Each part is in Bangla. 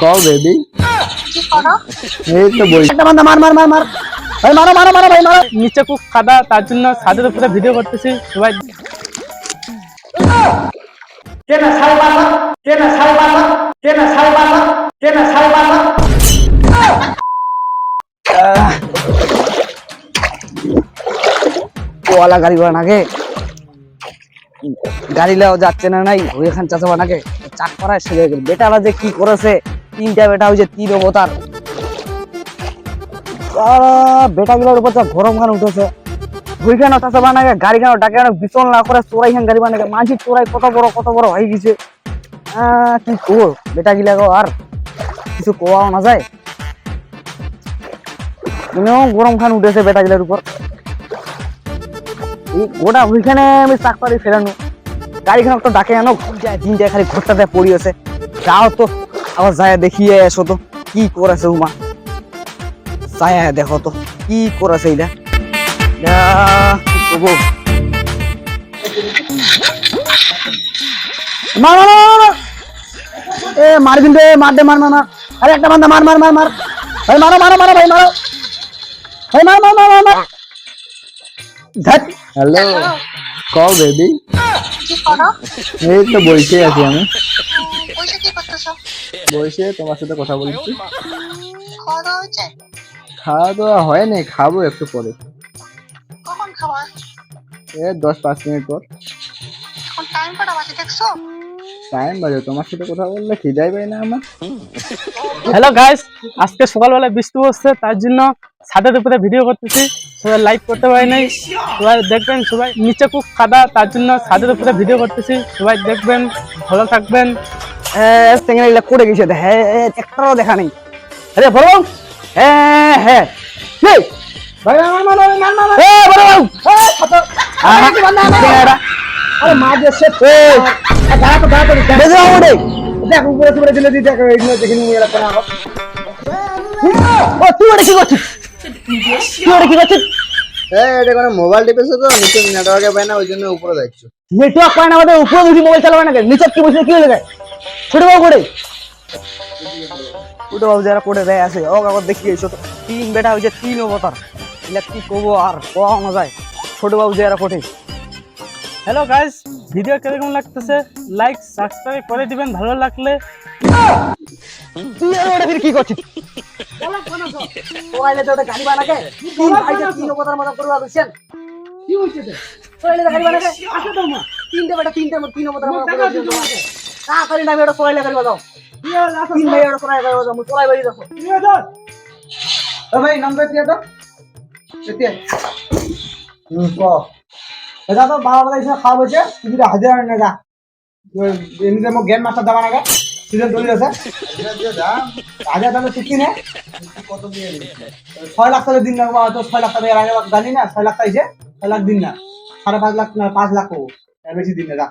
কও বেবি। এই তো বলছি মার মার মার মার। ভাই মারো মারো মারো ভাই মারো। নিচে খুব কাদা তার জন্য ছাদের উপরে ভিডিও করতেছি সবাই। কেনা সাড়ে পাঁচ লাখ কেনা সাড়ে পাঁচ কেনা সাড়ে পাঁচ কেনা সাড়ে পাঁচ ওয়ালা গাড়ি গাড়ি লেও যাচ্ছে না নাই ওইখান চাচা বানাকে চাক করায় গেল। বেটারা যে কি করেছে? তিনটা বেটা যে তিন অবতার। বেটা গুলোর উপর গরম গান উঠেছে। বানাকে গাড়ি ডাকে না করে চোরাই খান গাড়ি বানাকে মাঝি চোরাই কত বড় কত বড় হয়ে গেছে। কি কর বেটা গিলা আর কিছু কোয়াও না যায়। তুমিও গরম খান উঠেছে বেটা গিলার উপর গোটা ওইখানে আমি চাক পারি ফেরানো গাড়িখানে একটা ডাকে আনো যায় তিনটা খালি ঘরটাতে পড়িয়েছে যাও তো। আবার যায় দেখিয়ে এসো তো। কি করেছে উমা? যায় দেখো তো কি করেছে এইটা ইয়া, কি করব মার মার মার, মার, মার। এ মার কিন্তু মার দে মার মার মার। আরে একটা বান্দা মার মার মার মার। ভাই মারো মারো মারো ভাই মারো। ভাই মার মার মার মার মার। ধ্যাৎ। হ্যালো কও বেবি। কি করো? এই তো বলছি আছি আমি। বসে কি বলছি তোমার সাথে কথা বলছি। খাওয়া দাওয়া হয়েছে খাওয়া দাওয়া হয়নি খাব একটু পরে। কখন খাওয়া এ দশ পাঁচ মিনিট পর। এখন টাইম কটা বাজে দেখছ? টাইম বাজে তোমার সাথে কথা বললে খিদাই পাই না আমার। হ্যালো গাইস আজকে সকালবেলা বৃষ্টি হচ্ছে তার জন্য ছাদের উপরে ভিডিও করতেছি। সবাই লাইক করতে পারি নাই। সবাই দেখবেন সবাই নিচে খুব কাদা তার জন্য ছাদের উপরে ভিডিও করতেছি। সবাই দেখবেন ভালো থাকবেন। সেখানে এগুলা করে গেছে হ্যাঁ একটাও দেখা নেই আরে বলো হ্যাঁ হ্যাঁ ভাই, মার, মার, মার। এ। আরে, দাঁড়া তো, দাঁড়া তো, বেজে রে। দেখ, উপরে উপরে দিলে দি, দেখ, এইগুলো দেখে নিয়ে এরা কেন ও, তুই ওটা কি করছিস? তুই ওটা কি করছিস? মোবাইল টিপেছে তো নিচে নেটওয়ার্কে পায় না ওই জন্য উপরে যাচ্ছ নেটওয়ার্ক পায় না আমাদের উপরে উঠি মোবাইল চালাবে না? নিচে কি বসে কি হয়ে যায় ছোট বাবু করে। ছোট বাবু যারা করে দেয় আছে ও কাগজ দেখি এসো তো তিন বেটা হয়েছে তিন অবতার। এগুলা কি করব আর না যায় ছোট বাবু যারা কোটে হ্যালো গাইস ভিডিও কীরকম লাগতেছে? লাইক সাবস্ক্রাইব করে দিবেন ভালো লাগলে। তুই আর ওটা ফির কি করছিস মোবাইলে তো। ওটা গাড়ি বানাকে। তিন ভাইকে তিন অবতার মতো করবা বুঝছেন কি হইছে তো? গাড়ি বানাকে। আছে তোর তিনটে বেটা তিনটে তিন অবতার মতো করবা তোমাকে না করি না আমি ওটা সোয়াইলে গাড়ি বাজাও। তিন ভাই ওটা সোয়াইলে গাড়ি বাজাও মুই সোয়াই বাড়ি যাব ভাই নাম্বার দিয়ে দাও সেটিয়ে হুম ক? এটা তো বাবা বলে খাওয়া তুই যদি হাজার না যা। এমনিতে মোক গেম মাস্টার দেওয়া নাগে সিজন চলে আছে। হাজার টাকা চুক্তি নে। কত দিয়ে ছয় লাখ টাকা দিন না বাবা তো ছয় লাখ টাকা এর আগে জানি না ছয় লাখ টাকা ছয় লাখ দিন না। সাড়ে পাঁচ লাখ না পাঁচ লাখ বেশি দিন না যা।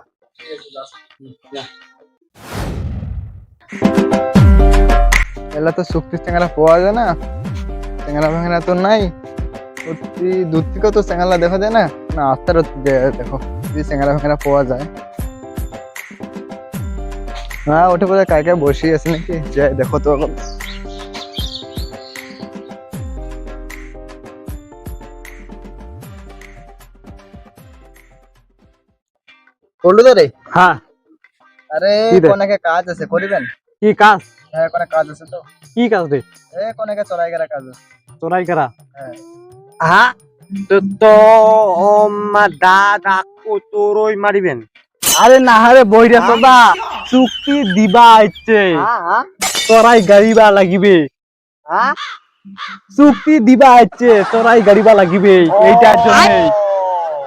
এলা তো শুক্তি চেঙ্গালা পাওয়া যায় না। চেঙ্গালা ফেঙ্গালা তো নাই। সত্যি দূর থেকেও তো চেঙ্গালা দেখা যায় না। না আস্তার দেখো যদি চেঙ্গালা ফেঙ্গালা পাওয়া যায়। হ্যাঁ ওঠে বোধহয় কায় কায় বসে আছে নাকি? যাই দেখো তো। এখন তো রে? হ্যাঁ। আরে? কোনাকে কাজ আছে করিবেন কি কাজ? হ্যাঁ কোনে কাজ আছে তো। কি কাজ রে? এ কোনাকে চড়াই গেরা কাজ আছে। চোরাই করা হ্যাঁ। হ্যাঁ তো তো ও মা দাদা মারিবেন। আরে না হারে বইরা সদা চুক্তি দিবা আইছে তোরাই গাড়িবা লাগিবে। চুক্তি দিবা আইছে তোরাই গাড়িবা লাগিবে। এইটার জন্য।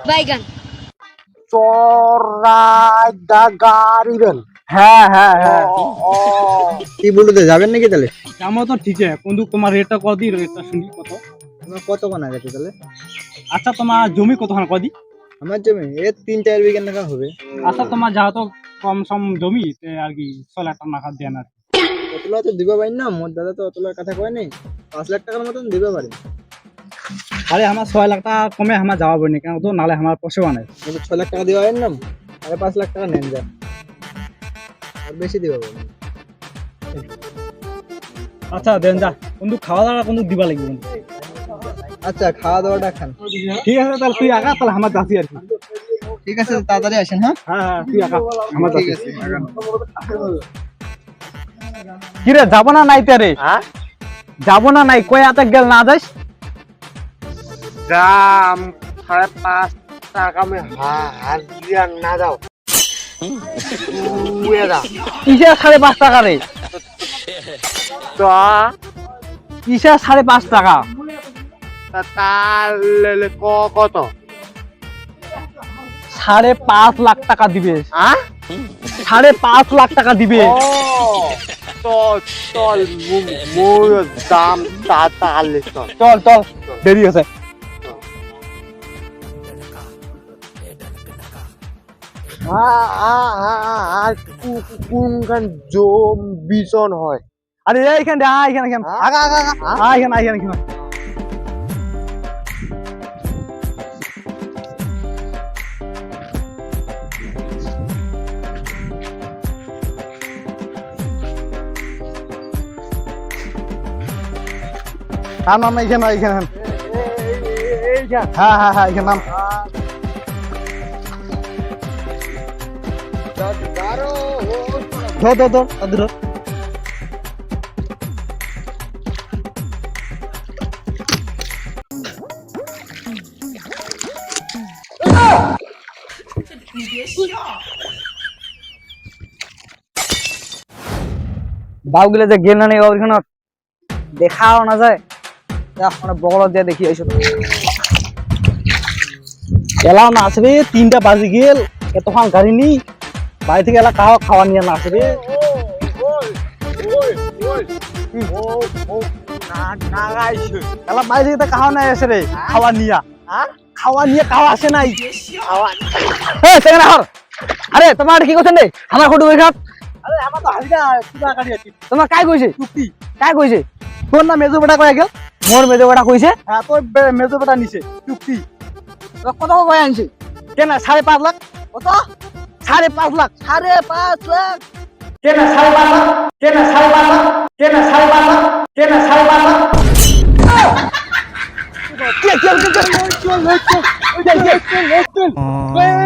বাইগান। গাড়িবেন হ্যাঁ হ্যাঁ হ্যাঁ। কি বলতে যাবেন নাকি তাহলে? আমার তো ঠিক আছে কিন্তু তোমার রেটটা কত? দিই রেটটা শুনি কত? তোমার কত কোনা গেছে তাহলে? আচ্ছা তোমার জমি কতখান? কদি আমার জমি? এ তিন চার বিঘা হবে। আচ্ছা তোমার যা তো কম সম জমি আর কি ছ লাখ টাকা নাকা দেন আর অতলা তো দিবা পারি না মোর দাদা তো অতলার কথা কয় নাই। পাঁচ লাখ টাকার মতন দিবা পারি। আরে আমার ছয় লাখ টাকা কমে আমার যাওয়া পড়নি কেন তো নালে আমার পোষেবা নাই কিন্তু ছ লাখ টাকা দিবা পারি না? আরে পাঁচ লাখ টাকা নেন যা। আর বেশি দিবা আচ্ছা দেন যা। কিন্তু খাওয়া দাওয়া কিন্তু দিবা লাগবে আচ্ছা খাওয়া দাওয়াটা খান। ঠিক আছে তাহলে তুই আগা তাহলে আমার যাচ্ছি আর কি ঠিক আছে তাড়াতাড়ি আসেন হ্যাঁ? হ্যাঁ হ্যাঁ তুই আগা আমার ঠিক আছে। আগান। কিরে যাব না নাই তারে যাব না নাই কয় আতে গেল না যাস? দাম সাড়ে পাঁচ টাকা মে হাজিরা না দাও। কিসের সাড়ে পাঁচ টাকা রে? তো কিসের সাড়ে পাঁচ টাকা? ক- কত? সাড়ে পাঁচ লাখ টাকা দিবে। সাড়ে পাঁচ লাখ টাকা দিবে। ও চল মোর দাম চল। চল চল দেরি আছে আর কোনখান জম বিছন হয় আরে এইখান আ এইখান এইখান আগা আগা আ এইখান এইখান এইখান নাম নাম এইখানে এইখানে হ্যাঁ হ্যাঁ হ্যাঁ এইখানে নাম ধর ধর ধর ধর ধর বাউগুলো যে গেল নেই ওইখানে দেখাও না যায়। মানে বগল দিয়ে দেখি এইসব। এলাও না আসবে তিনটা বাজে গেল এতক্ষণ গাড়ি নি বাড়ি থেকে এলা খাওয়া খাওয়া নিয়ে না আসবে এলা বাড়ি থেকে নাই আসে রে খাওয়া নিয়া। খাওয়া নিয়ে খাওয়া আসে নাই। সেখানে হর। আরে তোমার কি করছেন রে? আমার ফটো আছে। তোমার কাই কইছে? কাই কইছে? তোর না মেজো বেটা কয়ে গেল? মোর মেজো বেটা কইছে? হ্যাঁ তোর মেজো বেটা নিছে। চুক্তি কত কয়ে আনছে? কেন সাড়ে পাঁচ লাখ? কত? সাড়ে পাঁচ লাখ সাড়ে পাঁচ লাখ কেন সাড়ে পাঁচ লাখ কেন সাড়ে পাঁচ লাখ কেন সাড়ে পাঁচ লাখ কেন সাড়ে পাঁচ লাখ চল চল চল চল চল চল চল চল চল চল চল চল